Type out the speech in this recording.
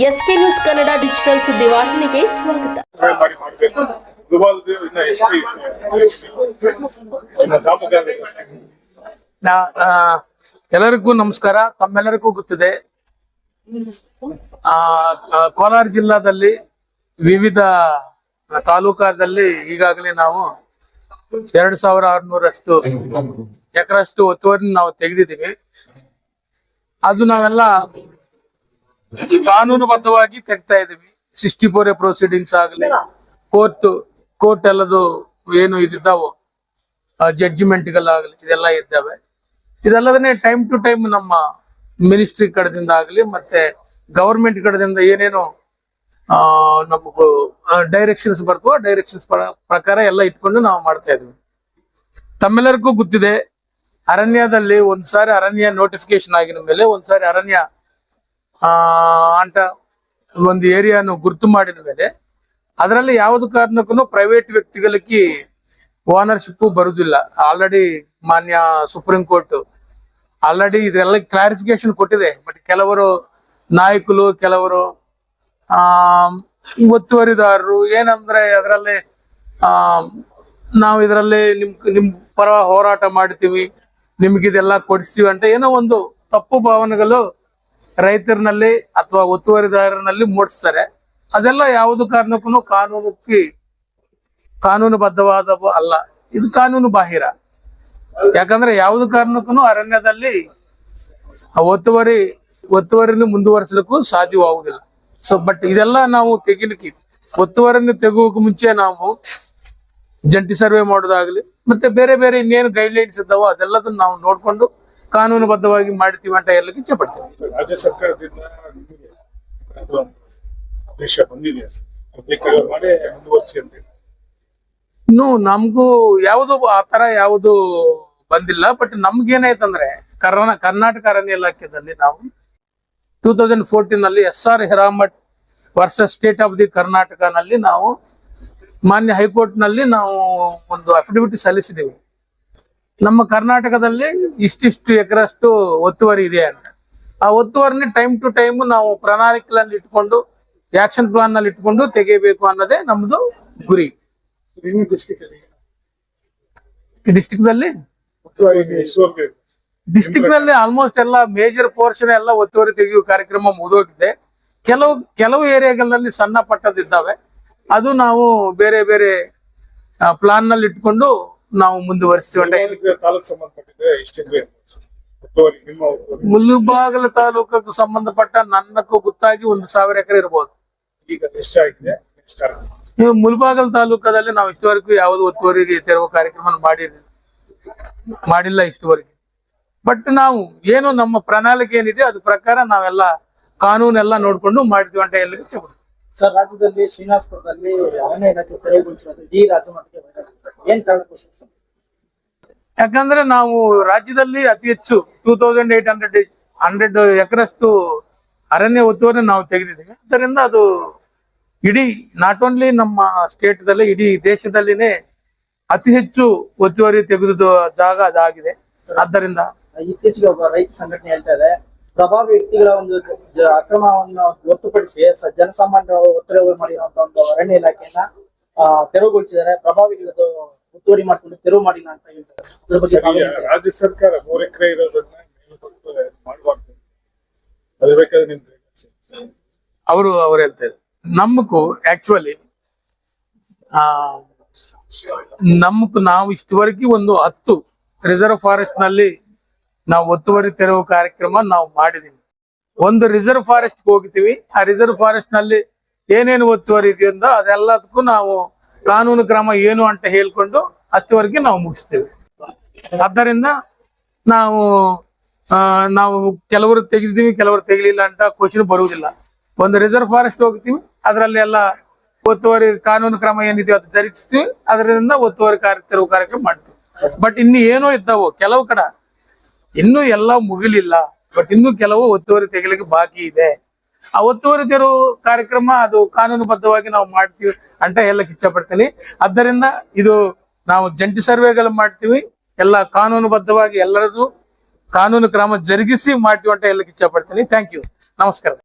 S K news Kannada digital ಸುದ್ದಿವಾಹಿನಿಗೆ ಸ್ವಾಗತ. ಎಲ್ಲರಿಗೂ ನಮಸ್ಕಾರ. ತಮ್ಮೆಲ್ಲರಿಗೂ ಗೊತ್ತಿದೆ. ಕೋಲಾರ ಜಿಲ್ಲಾದಲ್ಲಿ ವಿವಿಧ ತಾಲೂಕಾದಲ್ಲಿ ಈಗಾಗಲೇ ನಾವು ಎರಡು ಸಾವಿರ ಆರ್ನೂರಷ್ಟು ಎಕರಷ್ಟು ಒತ್ತುವರಿ ನಾವು ತೆಗೆದಿದ್ದೀವಿ. ಅದು ನಾವೆಲ್ಲ ಕಾನೂನುಬದ್ಧವಾಗಿ ತೆಗ್ತಾ ಇದೀವಿ. ಸಿಕ್ಸ್ಟಿ ಫೋರ್ ಎ ಪ್ರೊಸೀಡಿಂಗ್ಸ್ ಆಗಲಿ ಕೋರ್ಟ್ ಕೋರ್ಟ್ ಎಲ್ಲದು ಏನು ಇದಿದ್ದಾವೋ ಜಡ್ಜಿಮೆಂಟ್ಗಳಾಗಲಿ ಇದೆಲ್ಲ ಇದ್ದಾವೆ. ಇದಲ್ಲದೇ ಟೈಮ್ ಟು ಟೈಮ್ ನಮ್ಮ ಮಿನಿಸ್ಟ್ರಿ ಕಡೆದಿಂದ ಆಗಲಿ ಮತ್ತೆ ಗವರ್ಮೆಂಟ್ ಕಡೆದಿಂದ ಏನೇನು ನಮಗೂ ಡೈರೆಕ್ಷನ್ಸ್ ಬರ್ತವೋ ಡೈರೆಕ್ಷನ್ಸ್ ಪ್ರಕಾರ ಎಲ್ಲ ಇಟ್ಕೊಂಡು ನಾವು ಮಾಡ್ತಾ ಇದ್ವಿ. ತಮ್ಮೆಲ್ಲರಿಗೂ ಗೊತ್ತಿದೆ ಅರಣ್ಯದಲ್ಲಿ ಒಂದ್ಸಾರಿ ಅರಣ್ಯ ನೋಟಿಫಿಕೇಶನ್ ಆಗಿನ ಮೇಲೆ ಒಂದ್ಸಾರಿ ಅರಣ್ಯ ಅಂತ ಒಂದು ಏರಿಯಾನು ಗುರುತು ಮಾಡಿದ ಮೇಲೆ ಅದರಲ್ಲಿ ಯಾವ್ದು ಕಾರಣಕ್ಕೂ ಪ್ರೈವೇಟ್ ವ್ಯಕ್ತಿಗಳಿಗೆ ಓನರ್ಶಿಪ್ ಬರುದಿಲ್ಲ. ಆಲ್ರೆಡಿ ಮಾನ್ಯ ಸುಪ್ರೀಂ ಕೋರ್ಟ್ ಆಲ್ರೆಡಿ ಇದೆಲ್ಲ ಕ್ಲಾರಿಫಿಕೇಶನ್ ಕೊಟ್ಟಿದೆ. ಬಟ್ ಕೆಲವರು ನಾಯಕರು, ಕೆಲವರು, ಆ, ಒತ್ತುವರಿದಾರರು ಏನಂದ್ರೆ ಅದರಲ್ಲಿ, ಆ, ನಾವು ಇದರಲ್ಲಿ ನಿಮ್ ನಿಮ್ ಪರ ಹೋರಾಟ ಮಾಡ್ತೀವಿ, ನಿಮ್ಗಿದೆಲ್ಲ ಕೊಡಿಸ್ತೀವಿ ಅಂತ ಏನೋ ಒಂದು ತಪ್ಪು ಭಾವನೆಗಳು ರೈತರಿನಲ್ಲಿ ಅಥವಾ ಒತ್ತುವರಿದಾರರಲ್ಲಿ ಮೂಡಿಸ್ತಾರೆ. ಅದೆಲ್ಲ ಯಾವುದು ಕಾರಣಕ್ಕೂ ಕಾನೂನಕ್ಕೆ ಕಾನೂನುಬದ್ಧವಾದ ಅಲ್ಲ. ಇದು ಕಾನೂನು ಬಾಹಿರ. ಯಾಕಂದ್ರೆ ಯಾವ್ದು ಕಾರಣಕ್ಕೂ ಅರಣ್ಯದಲ್ಲಿ ಒತ್ತುವರಿ ಒತ್ತುವರಿನ ಮುಂದುವರಿಸಲಿಕ್ಕೂ ಸಾಧ್ಯವಾಗುವುದಿಲ್ಲ. ಸೊ ಬಟ್ ಇದೆಲ್ಲ ನಾವು ತೆಗಿಲಿಕ್ಕೆ ಒತ್ತುವರಿನ ತೆಗುವಕ್ಕೆ ಮುಂಚೆ ನಾವು ಜಂಟಿ ಸರ್ವೆ ಮಾಡೋದಾಗ್ಲಿ, ಮತ್ತೆ ಬೇರೆ ಬೇರೆ ಇನ್ನೇನು ಗೈಡ್ಲೈನ್ಸ್ ಇದ್ದಾವೋ ಅದೆಲ್ಲದನ್ನ ನಾವು ನೋಡ್ಕೊಂಡು ಕಾನೂನುಬದ್ಧವಾಗಿ ಮಾಡ್ತೀವಿ ಅಂತ ಹೇಳಲಿಕ್ಕೆ ಇಚ್ಛೆ ರಾಜ್ಯ ಸರ್ಕಾರದಿಂದ ನಿಮಗೆ ಆದೇಶ ಬಂದಿದೆ ಪ್ರತ್ಯೇಕ ಮಾಡಿ ಮುಂದುವರಿಸಿ ಅಂತ ಇನ್ನು ನಮಗೂ ಯಾವುದು ಆ ತರ ಯಾವುದು ಬಂದಿಲ್ಲ ಬಟ್ ನಮ್ಗೇನಾಯ್ತಂದ್ರೆ ಕರ್ನಾ ಕರ್ನಾಟಕ ಅರಣ್ಯ ಇಲಾಖೆದಲ್ಲಿ ನಾವು ಟೂ ತೌಸಂಡ್ ಫೋರ್ಟೀನ್ ಅಲ್ಲಿ S R Hiremath versus state of the ಕರ್ನಾಟಕನಲ್ಲಿ ನಾವು ಮಾನ್ಯ ಹೈಕೋರ್ಟ್ನಲ್ಲಿ ನಾವು ಒಂದು ಅಫಿಡವಿಟ್ ಸಲ್ಲಿಸಿದ್ದೀವಿ ನಮ್ಮ ಕರ್ನಾಟಕದಲ್ಲಿ ಇಷ್ಟಿಷ್ಟು ಎಕರಷ್ಟು ಒತ್ತುವರಿ ಇದೆ ಅಂತ. ಆ ಒತ್ತುವರಿನ ಟೈಮ್ ಟು ಟೈಮ್ ನಾವು ಪ್ರಣಾಳಿಕೆಗಳಲ್ಲಿ ಇಟ್ಕೊಂಡು ಆಕ್ಷನ್ ಪ್ಲಾನ್ನಲ್ಲಿ ಇಟ್ಕೊಂಡು ತೆಗೆಯಬೇಕು ಅನ್ನೋದೇ ನಮ್ದು ಗುರಿ. ಡಿಸ್ಟಿಕ್ ದಲ್ಲಿ ಡಿಸ್ಟಿಕ್ನಲ್ಲಿ ಆಲ್ಮೋಸ್ಟ್ ಎಲ್ಲ ಮೇಜರ್ ಪೋರ್ಷನ್ ಎಲ್ಲ ಒತ್ತುವರಿ ತೆಗೆಯುವ ಕಾರ್ಯಕ್ರಮ ಮುಗಿದೋಗಿದೆ. ಕೆಲವು ಕೆಲವು ಏರಿಯಾಗಳಲ್ಲಿ ಸಣ್ಣ ಪಟ್ಟದಿದ್ದಾವೆ ಅದು ನಾವು ಬೇರೆ ಬೇರೆ ಪ್ಲಾನ್ನಲ್ಲಿ ಇಟ್ಕೊಂಡು ನಾವು ಮುಂದುವರಿಸ್ತೀವಿ ಮುಲ್ಲುಬಾಗಲ ಒತ್ತುವರಿ ಮುಳ್ಳುಬಾಗಲ ತಾಲೂಕಕ್ಕೂ ಸಂಬಂಧಪಟ್ಟ ನನ್ನಕ್ಕೂ ಗೊತ್ತಾಗಿ ಒಂದು ಸಾವಿರ ಎಕರೆ ಇರಬಹುದು ಮುಲ್ಬಾಗಲ್ ತಾಲೂಕದಲ್ಲಿ ನಾವು ಇಷ್ಟವರೆಗೂ ಯಾವ್ದು ಒತ್ತುವರಿಗೆ ತೆರವು ಕಾರ್ಯಕ್ರಮ ಮಾಡಿರಲಿಲ್ಲ ಮಾಡಿಲ್ಲ ಇಷ್ಟವರೆಗೆ. ಬಟ್ ನಾವು ಏನು ನಮ್ಮ ಪ್ರಣಾಳಿಕೆ ಏನಿದೆ ಅದ್ರ ಪ್ರಕಾರ ನಾವೆಲ್ಲ ಕಾನೂನೆಲ್ಲ ನೋಡ್ಕೊಂಡು ಮಾಡ್ತೀವಿ ಅಂತ ಹೇಳಲಿಕ್ಕೆ ಇಚ್ಛೆ ಸರ್ ರಾಜ್ಯದಲ್ಲಿ ಶ್ರೀನಿವಾಸಪುರದಲ್ಲಿ ಅರಣ್ಯ ಇಲಾಖೆ ತೆರವುಗೊಳಿಸಿರೋದು ಈ ರಾಜ್ಯ ಸರ್. ಏನ್ ಯಾಕಂದ್ರೆ ನಾವು ರಾಜ್ಯದಲ್ಲಿ ಅತಿ ಹೆಚ್ಚು two thousand eight hundred hundred ಎಕರಷ್ಟು ಅರಣ್ಯ ಒತ್ತುವರಿ ನಾವು ತೆಗೆದಿದ್ದೀವಿ. ಅದರಿಂದ ಅದು ಇಡೀ ನಾಟ್ ಓನ್ಲಿ ನಮ್ಮ ಸ್ಟೇಟ್ ದಲ್ಲಿ ಇಡೀ ದೇಶದಲ್ಲಿನೇ ಅತಿ ಹೆಚ್ಚು ಒತ್ತುವರಿ ತೆಗೆದ ಜಾಗ ಅದಾಗಿದೆ. ಆದ್ದರಿಂದ ಇತ್ತೀಚೆಗೆ ಒಬ್ಬ ರೈತ ಸಂಘಟನೆ ಹೇಳ್ತಾ ಇದೆ ಪ್ರಭಾವಿ ವ್ಯಕ್ತಿಗಳ ಒಂದು ಅಕ್ರಮವನ್ನು ಹೊರತುಪಡಿಸಿ ಜನಸಾಮಾನ್ಯರು ಒತ್ತಡ ಮಾಡಿರುವಂತ ಒಂದು ಅರಣ್ಯ ಇಲಾಖೆಯನ್ನ ತೆರವುಗೊಳಿಸಿದ್ದಾರೆ. ಪ್ರಭಾವಿಗಳದ್ದು ಒತ್ತುವರಿ ಮಾಡ್ಕೊಂಡು ತೆರವು ಮಾಡಿಲ್ಲ ಅಂತ ಹೇಳ್ತಾರೆ. ಹೇಳ್ತೀರಾ? ರಾಜ್ಯ ಸರ್ಕಾರ ಮೂರ್ ಎಕರೆ ಇರೋದನ್ನ ಮಾಡಬಾರ್ದು. ಅದು ಬೇಕಾದ್ರೆ ನಿಮ್ಗೆ ಅವರು ಅವ್ರು ಹೇಳ್ತಾ ಇದ್ರು. ನಮಗೂ ಆಕ್ಚುಲಿ ಆ ನಮಗೂ ನಾವು ಇಷ್ಟವರೆಗೆ ಒಂದು ಹತ್ತು ರಿಸರ್ವ್ ಫಾರೆಸ್ಟ್ನಲ್ಲಿ ನಾವು ಒತ್ತುವರಿ ತೆರವು ಕಾರ್ಯಕ್ರಮ ನಾವು ಮಾಡಿದೀವಿ. ಒಂದು ರಿಸರ್ವ್ ಫಾರೆಸ್ಟ್ ಹೋಗ್ತೀವಿ ಆ ರಿಸರ್ವ್ ಫಾರೆಸ್ಟ್ನಲ್ಲಿ ಏನೇನು ಒತ್ತುವರಿ ರೀತಿಯಿಂದ ಅದೆಲ್ಲದಕ್ಕೂ ನಾವು ಕಾನೂನು ಕ್ರಮ ಏನು ಅಂತ ಹೇಳ್ಕೊಂಡು ಅಷ್ಟವರೆಗೆ ನಾವು ಮುಗಿಸ್ತೇವೆ. ಆದ್ದರಿಂದ ನಾವು ನಾವು ಕೆಲವರು ತೆಗೆದಿದ್ದೀವಿ, ಕೆಲವರು ತೆಗಿಲಿಲ್ಲ ಅಂತ ಕ್ವಶನ್ ಬರುವುದಿಲ್ಲ. ಒಂದು ರಿಸರ್ವ್ ಫಾರೆಸ್ಟ್ ಹೋಗ್ತೀವಿ ಅದರಲ್ಲಿ ಎಲ್ಲ ಒತ್ತುವರಿ ಕಾನೂನು ಕ್ರಮ ಏನಿದೆಯೋ ಅದು ಧರಿಸ್ತೀವಿ, ಅದರಿಂದ ಒತ್ತುವರಿ ಕಾರ್ಯ, ತೆರವು ಕಾರ್ಯಕ್ರಮ ಮಾಡ್ತೀವಿ. ಬಟ್ ಇನ್ನು ಏನೋ ಇದ್ದಾವೋ, ಕೆಲವು ಕಡೆ, ಇನ್ನೂ ಎಲ್ಲ ಮುಗಿಲಿಲ್ಲ ಬಟ್ ಇನ್ನೂ ಕೆಲವು ಒತ್ತುವರಿ ತೆಗಿಲಿಕ್ಕೆ ಬಾಕಿ ಇದೆ. ಆ ಒತ್ತುವರಿ ತೆರವು ಕಾರ್ಯಕ್ರಮ ಅದು ಕಾನೂನುಬದ್ಧವಾಗಿ ನಾವು ಮಾಡ್ತೀವಿ ಅಂತ ಹೇಳಕ್ ಇಚ್ಛೆ ಪಡ್ತೀನಿ ಆದ್ದರಿಂದ ಇದು ನಾವು ಜಂಟಿ ಸರ್ವೆಗಳು ಮಾಡ್ತೀವಿ. ಎಲ್ಲ ಕಾನೂನುಬದ್ಧವಾಗಿ ಎಲ್ಲರದು ಕಾನೂನು ಕ್ರಮ ಜರುಗಿಸಿ ಮಾಡ್ತೀವಿ ಅಂತ ಹೇಳಕ್ ಇಚ್ಛೆ ಪಡ್ತೀನಿ ಥ್ಯಾಂಕ್ ಯು ನಮಸ್ಕಾರ.